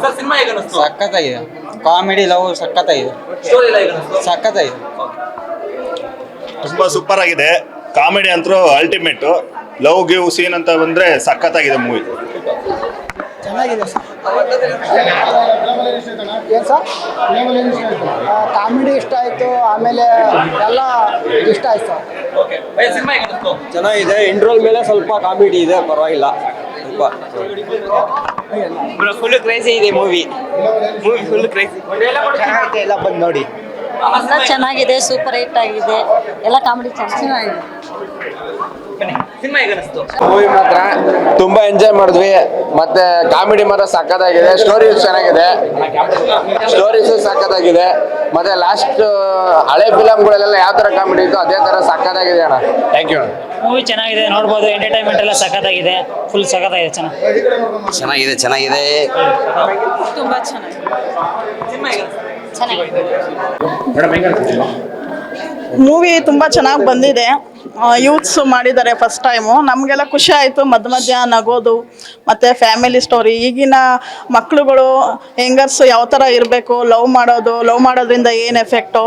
Sir cinema ಹೇಗೆ ಅನಿಸ್ತು ಸಖತ್ತಾಗಿದೆ. ಕಾಮಿಡಿ ಲವ್ ಸಖತ್ತಾಗಿದೆ. ಸ್ಟೋರಿ ಎಲ್ಲ ಹೇಗೆ ಅನಿಸ್ತು ಸಖತ್ತಾಗಿದೆ. ತುಂಬಾ ಸೂಪರ್ ಆಗಿದೆ. ಕಾಮಿಡಿ ಅಂತೂ ಅಲ್ಟಿಮೇಟ್ ಲವ್ ಗಿವ್ ಸೀನ್ ಅಂತ ಬಂದ್ರೆ ಸಖತ್ತಾಗಿದೆ ಮೂವಿ ಚೆನ್ನಾಗಿದೆ ಏನು ಸರ್? ಕಾಮಿಡಿ ಇಷ್ಟ ಆಯಿತು? ಆಮೇಲೆ ಎಲ್ಲ ಇಷ್ಟ ಆಯ್ತು ಸರ್. ಓಕೆ ಭಯ ಸಿನಿಮಾ ಹೇಗೆ ಅನಿಸ್ತು ಚೆನ್ನಾಗಿದೆ. ಇಂಟ್ರೋಲ್ ಮೇಲೆ ಸ್ವಲ್ಪ ಕಾಮಿಡಿ ಇದೆ ಪರವಾಗಿಲ್ಲ. ಸ್ವಲ್ಪ ಫುಲ್ ಕ್ರೇಜಿ ಇದೆ ಮೂವಿ ಮೂವಿ ಫುಲ್ ಕ್ರೇಜಿ ಚೆನ್ನಾಗೈತೆ ಎಲ್ಲ ಬಂದು ನೋಡಿ. ಎಲ್ಲ ಚೆನ್ನಾಗಿದೆ ಸೂಪರ್ ಹಿಟ್ ಆಗಿದೆ. ಎಲ್ಲ ಕಾಮಿಡಿ ಚೆನ್ನಾಗಿದೆ. ಸಿನಿಮಾ ಹೇಗೆ ಅನಿಸ್ತು? ಮೂವಿ ಮಾತ್ರ ತುಂಬಾ ಎಂಜಾಯ್ ಮಾಡಿದ್ವಿ. ಮತ್ತೆ ಕಾಮಿಡಿ ಮಾತ್ರ ಸಕ್ಕತ್ತಾಗಿದೆ ಸ್ಟೋರೀಸ್ ಚೆನ್ನಾಗಿದೆ. ಸ್ಟೋರೀಸ್ ಸಕ್ಕತ್ತಾಗಿದೆ ಮತ್ತೆ ಲಾಸ್ಟ್ ಹಳೆ ಫಿಲಮ್ಗಳಲ್ಲೆಲ್ಲ ಯಾವ ತರ ಕಾಮಿಡಿ ಇತ್ತು ಅದೇ ತರ ಸಕ್ಕತ್ತಾಗಿದೆ ಅಣ್ಣ. ಥ್ಯಾಂಕ್ ಯು ಮೂವಿ ಚೆನ್ನಾಗಿದೆ ನೋಡ್ಬೋದು. ಎಂಟರ್ಟೈನ್ಮೆಂಟ್ ಎಲ್ಲ ಸಖತ್ತಾಗಿದೆ ಫುಲ್ ಸಖತ್ತಾಗಿದೆ ಚೆನ್ನಾಗಿ. ಚೆನ್ನಾಗಿದೆ ಚೆನ್ನಾಗಿದೆ. ತುಂಬಾ ಚೆನ್ನಾಗಿದೆ. ಚೆನ್ನಾಗಿದೆ. ಮೂವಿ ತುಂಬ ಚೆನ್ನಾಗಿ ಬಂದಿದೆ. ಯೂತ್ಸ್ ಮಾಡಿದ್ದಾರೆ ಫಸ್ಟ್ ಟೈಮು ನಮಗೆಲ್ಲ ಖುಷಿ ಆಯಿತು. ಮಧ್ಯ ಮಧ್ಯ ನಗೋದು, ಮತ್ತು ಫ್ಯಾಮಿಲಿ ಸ್ಟೋರಿ ಈಗಿನ ಮಕ್ಕಳುಗಳು ಹೆಂಗರ್ಸ್ ಯಾವ ಥರ ಇರಬೇಕು ಲವ್ ಮಾಡೋದು ಲವ್ ಮಾಡೋದ್ರಿಂದ ಏನು ಎಫೆಕ್ಟು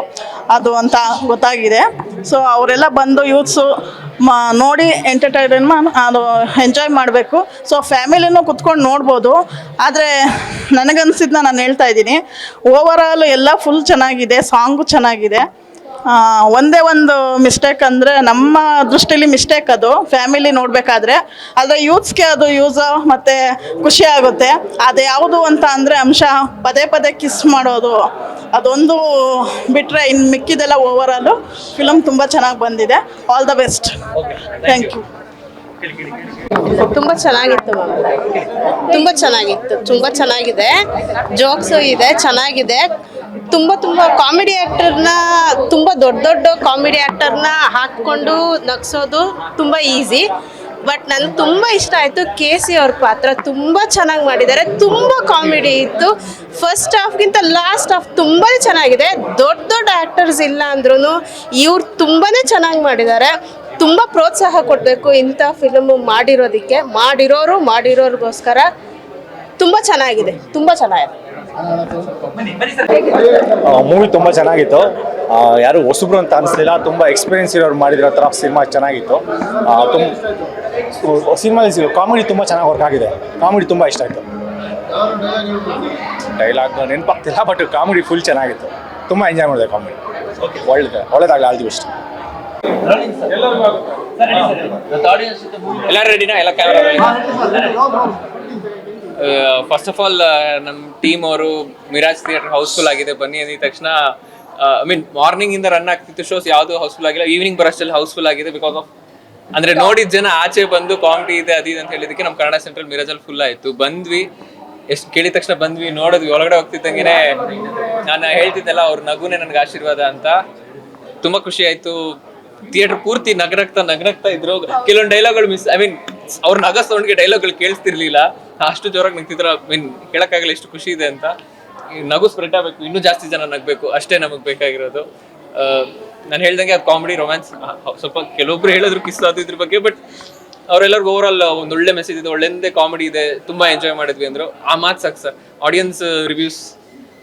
ಅದು ಅಂತ ಗೊತ್ತಾಗಿದೆ. ಸೊ ಅವರೆಲ್ಲ ಬಂದು ಯೂತ್ಸು ಮ, ನೋಡಿ ಎಂಟರ್ಟೈನ್ಮೆಂಟ್ ಅದು ಎಂಜಾಯ್ ಮಾಡಬೇಕು. ಸೊ ಫ್ಯಾಮಿಲಿನೂ ಕುತ್ಕೊಂಡು ನೋಡ್ಬೋದು. ಆದರೆ ನನಗನ್ಸಿದ್ನ ನಾನು ಹೇಳ್ತಾ ಇದ್ದೀನಿ. ಓವರಾಲ್ ಎಲ್ಲ ಫುಲ್ ಚೆನ್ನಾಗಿದೆ ಸಾಂಗು ಚೆನ್ನಾಗಿದೆ. ಒಂದೇ ಒಂದು ಮಿಸ್ಟೇಕ್ ಅಂದರೆ ನಮ್ಮ ದೃಷ್ಟಿಲಿ ಮಿಸ್ಟೇಕ್ ಅದು. ಫ್ಯಾಮಿಲಿ ನೋಡಬೇಕಾದ್ರೆ. ಆದರೆ ಯೂತ್ಸ್ಗೆ ಅದು ಯೂಸ್ ಮತ್ತು ಖುಷಿ ಆಗುತ್ತೆ. ಅದು ಯಾವುದು ಅಂತ ಅಂದರೆ ಅಂಶ ಪದೇ ಪದೇ ಕಿಸ್ ಮಾಡೋದು. ಅದೊಂದು ಬಿಟ್ಟರೆ ಇನ್ನು ಮಿಕ್ಕಿದೆಲ್ಲ ಓವರಾಲು ಫಿಲಮ್ ತುಂಬ ಚೆನ್ನಾಗಿ ಬಂದಿದೆ. All the best thank you ತುಂಬ ಚೆನ್ನಾಗಿತ್ತು ತುಂಬಾ ತುಂಬ ಚೆನ್ನಾಗಿತ್ತು. ತುಂಬ ಚೆನ್ನಾಗಿದೆ. ಜೋಕ್ಸು ಇದೆ ಚೆನ್ನಾಗಿದೆ. ತುಂಬ ತುಂಬ ಕಾಮಿಡಿ ಆ್ಯಕ್ಟರ್ನ ತುಂಬ ದೊಡ್ಡ ದೊಡ್ಡ ಕಾಮಿಡಿ ಆ್ಯಕ್ಟರ್ನ ಹಾಕ್ಕೊಂಡು ನಗ್ಸೋದು ತುಂಬ ಈಸಿ. ಬಟ್ ನನಗೆ ತುಂಬ ಇಷ್ಟ ಆಯಿತು ಕೆ ಸಿ ಅವ್ರ ಪಾತ್ರ ತುಂಬ ಚೆನ್ನಾಗಿ ಮಾಡಿದ್ದಾರೆ. ತುಂಬ ಕಾಮಿಡಿ ಇತ್ತು. ಫಸ್ಟ್ ಹಾಫ್ಗಿಂತ ಲಾಸ್ಟ್ ಹಾಫ್ ತುಂಬಾ ಚೆನ್ನಾಗಿದೆ. ದೊಡ್ಡ ದೊಡ್ಡ ಆ್ಯಕ್ಟರ್ಸ್ ಇಲ್ಲ ಅಂದ್ರೂ ಇವ್ರು ತುಂಬಾ ಚೆನ್ನಾಗಿ ಮಾಡಿದ್ದಾರೆ. ತುಂಬ ಪ್ರೋತ್ಸಾಹ ಕೊಡಬೇಕು ಇಂಥ ಫಿಲಮು ಮಾಡಿರೋದಕ್ಕೆ, ಮಾಡಿರೋರು ಮಾಡಿರೋರಿಗೋಸ್ಕರ. ತುಂಬ ಚೆನ್ನಾಗಿದೆ ತುಂಬ ಚೆನ್ನಾಗಿದೆ. ಮೂವಿ ತುಂಬ ಚೆನ್ನಾಗಿತ್ತು. ಯಾರು ಹೊಸಬ್ರು ಅಂತ ಅನಿಸ್ಲಿಲ್ಲ ತುಂಬ ಎಕ್ಸ್ಪೀರಿಯನ್ಸ್ ಇರೋರು ಮಾಡಿದ್ರ ಥರ ಸಿನಿಮಾ ಚೆನ್ನಾಗಿತ್ತು. ತುಂಬ ಸಿನಿಮಾ ಕಾಮಿಡಿ ತುಂಬ ಚೆನ್ನಾಗಿ ವರ್ಕ್ ಆಗಿದೆ. ಕಾಮಿಡಿ ತುಂಬ ಇಷ್ಟ ಆಯಿತು. ಡೈಲಾಗ್ ನೆನಪಾಗ್ತಿಲ್ಲ ಬಟ್ ಕಾಮಿಡಿ ಫುಲ್ ಚೆನ್ನಾಗಿತ್ತು. ತುಂಬ ಎಂಜಾಯ್ ಮಾಡಿದೆ ಕಾಮಿಡಿ ಒಳ್ಳೆ ಒಳ್ಳೇದಾಗಲಿ ಆಲ್ ದಿ ಬೆಸ್ಟ್ ಎಲ್ಲ ರೆಡಿನಾ ಎಲ್ಲ ಕ್ಯಾಮ್ರಾ ಫಸ್ಟ್ ಆಫ್ ಆಲ್ ನಮ್ಮ ಟೀಮ್ ಅವರು ಮಿರಾಜ್ ಥಿಯೇಟರ್ ಹೌಸ್ಫುಲ್ ಆಗಿದೆ. ಬನ್ನಿ ಅಂದಿದ ತಕ್ಷಣ ಐ ಮೀನ್ ಮಾರ್ನಿಂಗ್ ಇಂದ ರನ್ ಆಗ್ತಿತ್ತು ಶೋಸ್ ಯಾವುದು ಹೌಸ್ಫುಲ್ ಆಗಿಲ್ಲ. ಈವ್ನಿಂಗ್ ಬರೋಷ್ಟಲ್ಲಿ ಹೌಸ್ಫುಲ್ ಆಗಿದೆ ಬಿಕಾಸ್ ಆಫ್ ಅಂದ್ರೆ ನೋಡಿದ ಜನ ಆಚೆ ಬಂದು ಕಾಮಿಡಿ ಇದೆ, ಅದು ಅಂತ ಹೇಳಿದಕ್ಕೆ ನಮ್ಮ ಕನ್ನಡ ಸೆಂಟ್ರಲ್ ಮಿರಾಜಲ್ಲಿ ಫುಲ್ ಆಯ್ತು. ಬಂದ್ವಿ, ಎಷ್ಟು ಕೇಳಿದ ತಕ್ಷಣ ಬಂದ್ವಿ, ನೋಡಿದ್ವಿ, ಒಳಗಡೆ ಹೋಗ್ತಿದ್ದಂಗೆನೆ ನಾನು ಹೇಳ್ತಿದ್ದೆಲ್ಲ, ಅವ್ರ ನಗುನೇ ನನಗೆ ಆಶೀರ್ವಾದ ಅಂತ. ತುಂಬಾ ಖುಷಿ ಆಯ್ತು. ಥಿಯೇಟರ್ ಪೂರ್ತಿ ನಗರಕ್ತಾ ನಗರಕ್ತಾ ಇದ್ರು. ಕೆಲವೊಂದು ಡೈಲಾಗ್ಗಳು ಮಿಸ್ ಐ ಮೀನ್ ಅವ್ರ ನಗ ಸೌಂಡ್ಗೆ ಡೈಲಾಗ್ಗಳು ಕೇಳಿಸ್ತಿರ್ಲಿಲ್ಲ. ಅಷ್ಟು ಜೋರಾಗಿ ನಗ್ತಿದ್ರ ಮೀನ್ ಹೇಳಕ್ಕಾಗಲ್ಲ ಎಷ್ಟು ಖುಷಿ ಇದೆ ಅಂತ. ನಗು ಸ್ಪ್ರೆಡ್ ಆಗಬೇಕು. ಇನ್ನೂ ಜಾಸ್ತಿ ಜನ ನಗ್ಬೇಕು. ಅಷ್ಟೇ ನಮಗೆ ಬೇಕಾಗಿರೋದು. ನಾನು ಹೇಳ್ದಂಗೆ ಅದು ಕಾಮಿಡಿ ರೊಮ್ಯಾನ್ಸ್ ಸ್ವಲ್ಪ ಕೆಲವೊಬ್ರು ಹೇಳಿದ್ರು ಕಿಸ್ ಅದು ಇದ್ರ ಬಗ್ಗೆ ಬಟ್ ಅವರೆಲ್ಲರಿಗೂ ಓವರ್ ಆಲ್ ಒಂದು ಒಳ್ಳೆ ಮೆಸೇಜ್ ಇದೆ, ಒಳ್ಳೆಂದೇ ಕಾಮಿಡಿ ಇದೆ. ತುಂಬಾ ಎಂಜಾಯ್ ಮಾಡಿದ್ವಿ ಅಂದ್ರು. ಆ ಮಾತು ಸಾಕು sir audience reviews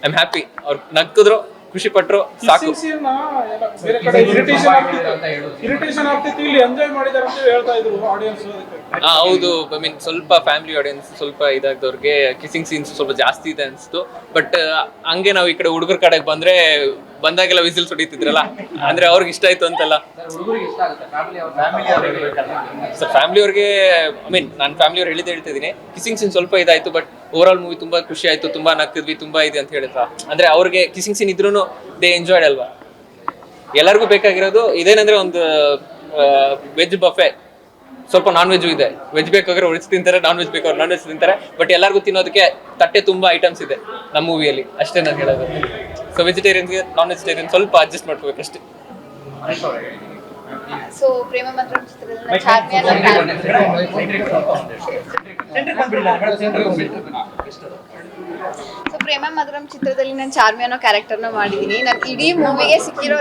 I am happy ಅವ್ರು ನಕ್ಕಿದ್ರು ಖುಷಿ ಪಟ್ರು ಸಾಕು. ಬೇರೆ ಕಡೆ ಇರಿಟೇಷನ್ ಆಗ್ತಿತ್ತು. ಇರಿಟೇಷನ್ ಆಗ್ತಿತ್ತು ಇಲ್ಲಿ ಎಂಜಾಯ್ ಮಾಡಿದಾರೆ ಅಂತ ಹೇಳ್ತಾ ಇದ್ರು ಆಡಿಯನ್ಸ್ ಆ, ಹೌದು. ಐ ಮೀನ್ ಸ್ವಲ್ಪ ಫ್ಯಾಮಿಲಿ ಆಡಿಯನ್ಸ್ ಸ್ವಲ್ಪ ಇದಾಗ್ದವ್ರಿಗೆ ಕಿಸಿಂಗ್ ಸೀನ್ಸ್ ಸ್ವಲ್ಪ ಜಾಸ್ತಿ ಇದೆ ಅನ್ಸ್ತು. ಬಟ್ ಹಂಗೆ ನಾವು ಈ ಕಡೆ ಹುಡುಗರ ಕಡೆಗೆ ಬಂದ್ರೆ ಬಂದಾಗೆಲ್ಲ ವಿಸಿಲ್ ಸುಡಿತಿದ್ರಲ್ಲ? ಅಂದ್ರೆ ಅವ್ರಿಗೆ ಇಷ್ಟ ಆಯ್ತು ಅಂತಲ್ಲ. ಸರ್ ಫ್ಯಾಮಿಲಿ ಅವ್ರಿಗೆ ಐ ಮೀನ್ ನಾನು ಫ್ಯಾಮಿಲಿ ಅವ್ರು ಹೇಳಿದ್ದೆ ಹೇಳ್ತಿದ್ದೀನಿ. ಕಿಸಿಂಗ್ ಸೀನ್ ಸ್ವಲ್ಪ ಇದಾಯ್ತು ಬಟ್ ಓವರ್ ಆಲ್ ಮೂವಿ ತುಂಬಾ ಖುಷಿ ಆಯ್ತು, ತುಂಬಾ ನಗ್ತಿದ್ವಿ, ತುಂಬಾ ಇದೆ ಅಂತ ಹೇಳಿದ್ರ? ಅಂದ್ರೆ ಅವ್ರಿಗೆ ಕಿಸಿಂಗ್ ಸೀನ್ ಇದ್ರೂ ದೇ ಎಂಜಾಯ್ಡ್ ಅಲ್ವಾ? ಎಲ್ಲರಿಗೂ ಬೇಕಾಗಿರೋದು ಇದೇನಂದ್ರೆ ಒಂದು ವೆಜ್ ಬಫೆ ಸ್ವಲ್ಪ ನಾನ್ ವೆಜ್ ಇದೆ. ವೆಜ್ ಬೇಕಾದ್ರೆ ಉಳಿಸಿ ತಿಂತಾರೆ ನಾನ್ ವೆಜ್ ಬೇಕಾದ್ರೆ ನಾನ್ ವೆಜ್ ತಿಂತಾರೆ ಬಟ್ ಎಲ್ಲರಿಗೂ ತಿನ್ನೋದಕ್ಕೆ ತಟ್ಟೆ ತುಂಬಾ ಐಟಮ್ಸ್ ಇದೆ ನಮ್ಮ ಮೂವಿಯಲ್ಲಿ ಅಷ್ಟೇ ನಾನು ಹೇಳೋದು. ಸೊ ವೆಜಿಟೇರಿಯನ್ಸ್ಗೆ ನಾನ್ ವೆಜಿಟೇರಿಯನ್ ಸ್ವಲ್ಪ ಅಡ್ಜಸ್ಟ್ ಮಾಡ್ಕೋಬೇಕು ಅಷ್ಟೇ ಸೊ ಪ್ರೇಮ ಮಂತ್ರ ಚಿತ್ರದಲ್ಲಿ ಚಾರ್ಮಿಯಾನ ಸೊ ಪ್ರೇಮ ಮಧುರಂ ಚಿತ್ರದಲ್ಲಿ ನಾನು ಚಾರ್ಮಿ ಅನ್ನೋ ಕ್ಯಾರೆಕ್ಟರ್ನ ಮಾಡಿದ್ದೀನಿ ನಾನು ಇಡೀ ಮೂವಿಗೆ ಸಿಕ್ಕಿರೋ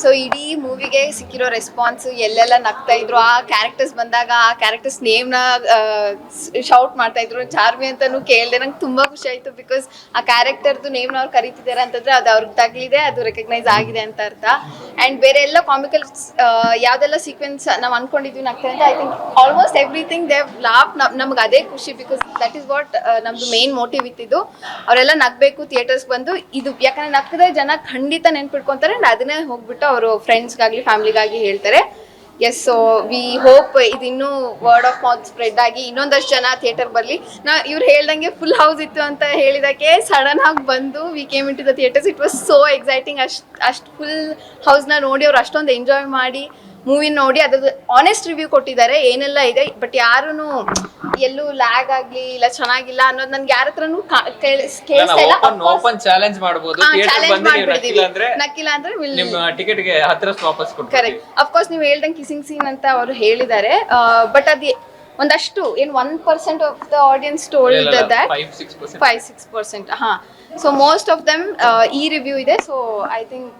ಸೊ ಇಡೀ ಮೂವಿಗೆ ಸಿಕ್ಕಿರೋ ರೆಸ್ಪಾನ್ಸ್ ಎಲ್ಲೆಲ್ಲ ನಗ್ತಾ ಇದ್ರು. ಆ ಕ್ಯಾರೆಕ್ಟರ್ಸ್ ಬಂದಾಗ ಆ ಕ್ಯಾರೆಕ್ಟರ್ಸ್ ನೇಮ್ನ ಶೌಟ್ ಮಾಡ್ತಾ ಇದ್ರು. ಚಾರ್ಮಿ ಅಂತಾನು ಕೇಳಿದೆ. ನಂಗೆ ತುಂಬಾ ಖುಷಿ ಆಯ್ತು ಬಿಕಾಸ್ ಆ ಕ್ಯಾರೆಕ್ಟರ್ದು ನೇಮ್ನ ಅವ್ರು ಕರಿತಿದ್ದಾರೆ ಅಂತಂದ್ರೆ ಅದು ಅವ್ರಿಗೆ ತಗಲಿದೆ, ಅದು ರೆಕಗ್ನೈಸ್ ಆಗಿದೆ ಅಂತ ಅರ್ಥ. ಅಂಡ್ ಬೇರೆ ಎಲ್ಲ ಕಾಮಿಕಲ್ ಯಾವ್ದೆಲ್ಲ ಸೀಕ್ವೆನ್ಸ್ ನಾವು ಅನ್ಕೊಂಡಿದ್ವಿ ನಗ್ತಾ ಅಂತ I think almost everything they laugh ನಮ್ಗೆ ಅದೇ ಖುಷಿ ಬಿಕಾಸ್ ದಟ್ ಈಸ್ ವಾಟ್ ನಮ್ದು ಮೇನ್ ಮೋಟಿವ್ ಇತ್ತಿದ್ದು. ಅವರೆಲ್ಲ ನಗ್ಬೇಕು ಥಿಯೇಟರ್ಸ್ ಬಂದು ಇದು, ಯಾಕಂದ್ರೆ ನಗ್ತಿದ್ರೆ ಜನ ಖಂಡಿತ ನೆನ್ಪಿಟ್ಕೊಂತಾರೆ ಅದನ್ನೇ ಹೋಗ್ಬಿಟ್ಟು ಅವರು ಫ್ರೆಂಡ್ಸ್ಗಾಗಲಿ ಫ್ಯಾಮಿಲಿಗಾಗಿ ಹೇಳ್ತಾರೆ. ಎಸ್ ಸೊ ವಿ ಹೋಪ್ ಇದು ಇನ್ನೂ ವರ್ಡ್ ಆಫ್ ಮೌತ್ ಸ್ಪ್ರೆಡ್ ಆಗಿ ಇನ್ನೊಂದಷ್ಟು ಜನ ಥಿಯೇಟರ್ ಬರಲಿ. ನಾ ಇವ್ರು ಹೇಳ್ದಂಗೆ ಫುಲ್ ಹೌಸ್ ಇತ್ತು ಅಂತ ಹೇಳಿದಕ್ಕೆ ಸಡನ್ ಆಗಿ ಬಂದು we came into the theatres it was so exciting ಅಷ್ಟು ಅಷ್ಟು ಫುಲ್ ಹೌಸ್ನ ನೋಡಿ ಅವ್ರು ಅಷ್ಟೊಂದು ಎಂಜಾಯ್ ಮಾಡಿ ಮೂವಿ ನೋಡಿ ಅದ್ರದ್ದು ಆನೆಸ್ಟ್ ರಿವ್ಯೂ ಕೊಟ್ಟಿದ್ದಾರೆ ಏನೆಲ್ಲ ಇದೆ ಬಟ್ ಯಾರೂ ಎಲ್ಲೂ ಲ್ಯಾಗ್ ಆಗ್ಲಿ ಇಲ್ಲ ಚೆನ್ನಾಗಿಲ್ಲ ಅನ್ನೋದು ನನ್ಗೆ ಯಾರ ಹತ್ರನು ಕೇಳಿಸ್ತಾ ಇಲ್ಲ. ಓಪನ್ ಚಾಲೆಂಜ್ ಮಾಡಬಹುದು ಚಾಲೆಂಜ್ ನಕ್ಕಿಲ್ಲ ಅಂದ್ರೆ ನಿಮ್ಮ ಟಿಕೆಟ್ಗೆ ವಾಪಸ್ ಕರೆಕ್ಟ್ ಅಫ್ಕೋರ್ಸ್ ನೀವು ಹೇಳ್ದಂಗೆ ಕಿಸಿಂಗ್ ಸೀನ್ ಅಂತ ಅವರು ಹೇಳಿದ್ದಾರೆ. ಬಟ್ ಅದು ಒಂದಷ್ಟು ಏನ್ one percent of the audience told that five six percent ಹಾ. ಸೊ ಮೋಸ್ಟ್ ಆಫ್ ದಮ್ ಈ ರಿವ್ಯೂ ಇದೆ. ಸೊ ಐ ಥಿಂಕ್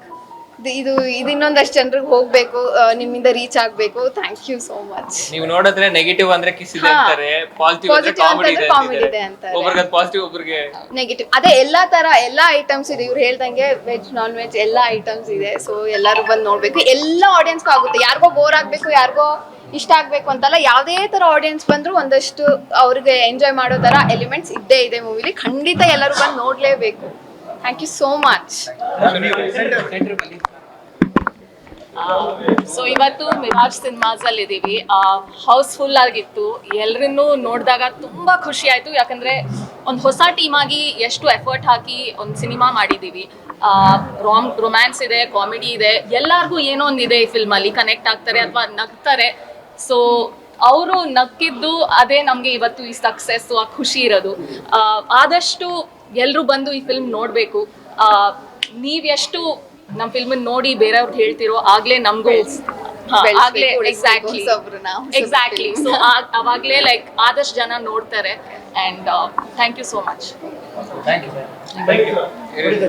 ಇದು ಇದು ಇನ್ನೊಂದಷ್ಟು ಜನರಿಗೆ ಹೋಗ್ಬೇಕು ಆ, ನಿಮ್ಮಿಂದ ರೀಚ್ ಆಗ್ಬೇಕು. ಥ್ಯಾಂಕ್ ಯು ಸೋ ಮಚ್ ನೀವು ನೋಡಿದ್ರೆ ನೆಗೆಟಿವ್ ಅಂದ್ರೆ ಕಿಸ್ ಇದೆ ಹಾ. ಅಂತಾರೆ ಪಾಸಿಟಿವ್ ಅಂದ್ರೆ Positive ಕಾಮಿಡಿ ಅಂತಂದ್ರೆ ಇದೆ comedy ಇದೆ ಅಂತಾರೆ. ಅಂತಾರೆ. ಒಬ್ರಿಗೆ ಪಾಸಿಟಿವ್ ಒಬ್ರಿಗೆ ನೆಗೆಟಿವ್ ಅದೇ ಎಲ್ಲಾ ತರ ಎಲ್ಲಾ ಐಟಮ್ಸ್ ಇದೆ. ಇವ್ರು ಹೇಳ್ದಂಗೆ ವೆಜ್ ನಾನ್ ವೆಜ್ ಎಲ್ಲಾ ಐಟಮ್ಸ್ ಇದೆ. ಸೊ ಎಲ್ಲರೂ ಬಂದು ನೋಡ್ಬೇಕು. ಎಲ್ಲ ಆಡಿಯನ್ಸ್ಗೂ ಆಗುತ್ತೆ. ಯಾರಿಗೋ ಬೋರ್ ಆಗ್ಬೇಕು ಯಾರಿಗೋ ಇಷ್ಟ ಆಗ್ಬೇಕು ಅಂತಲ್ಲ ಯಾವುದೇ ತರ ಆಡಿಯನ್ಸ್ ಬಂದ್ರು ಒಂದಷ್ಟು ಅವ್ರಿಗೆ ಎಂಜಾಯ್ ಮಾಡೋ ತರ ಎಲಿಮೆಂಟ್ಸ್ ಇದ್ದೇ ಇದೆ ಮೂವಿಲಿ ಖಂಡಿತ ಎಲ್ಲರೂ ಬಂದು ನೋಡ್ಲೇಬೇಕು. Thank you so much so ಇವತ್ತು ಮಿರಾಜ್ ಸಿನಿಮಾಸ್ ಅಲ್ಲಿ ಇದೀವಿ ಹೌಸ್ಫುಲ್ ಆಗಿತ್ತು. ಎಲ್ರನ್ನೂ ನೋಡಿದಾಗ ತುಂಬಾ ಖುಷಿ ಆಯ್ತು. ಯಾಕಂದ್ರೆ ಒಂದು ಹೊಸ ಟೀಮ್ ಆಗಿ ಎಷ್ಟು ಎಫರ್ಟ್ ಹಾಕಿ ಒಂದು ಸಿನಿಮಾ ಮಾಡಿದೀವಿ. ರಾಮ್ ರೊಮ್ಯಾನ್ಸ್ ಇದೆ ಕಾಮಿಡಿ ಇದೆ. ಎಲ್ಲಾರ್ಗೂ ಏನೋ ಒಂದಿದೆ ಈ ಫಿಲ್ಮ್ ಅಲ್ಲಿ ಕನೆಕ್ಟ್ ಆಗ್ತಾರೆ ಅಥವಾ ನಗ್ತಾರೆ. ಸೊ ಅವರು ನಕ್ಕಿದ್ದು ಅದೇ ನಮಗೆ ಇವತ್ತು ಈ ಸಕ್ಸಸ್ ಆ ಖುಷಿ ಇರೋದು. ಆದಷ್ಟು ಎಲ್ಲರೂ ಬಂದು ಈ ಫಿಲ್ಮ್ ನೋಡಬೇಕು. ನೀವು ಎಷ್ಟು ನಮ್ಮ ಫಿಲ್ಮ್ ನೋಡಿ ಬೇರೆಯವ್ರಿಗೆ ಹೇಳ್ತಿರೋ ಆಗ್ಲೇ ನಮಗೂ ಆಗ್ಲೇ ಎಕ್ಸಾಕ್ಟ್ಲಿ ಎಕ್ಸಾಕ್ಟ್ಲಿ ಸೊ ಅವಾಗ್ಲೇ ಲೈಕ್ ಆದಷ್ಟು ಜನ ನೋಡ್ತಾರೆ. And thank you so much thank you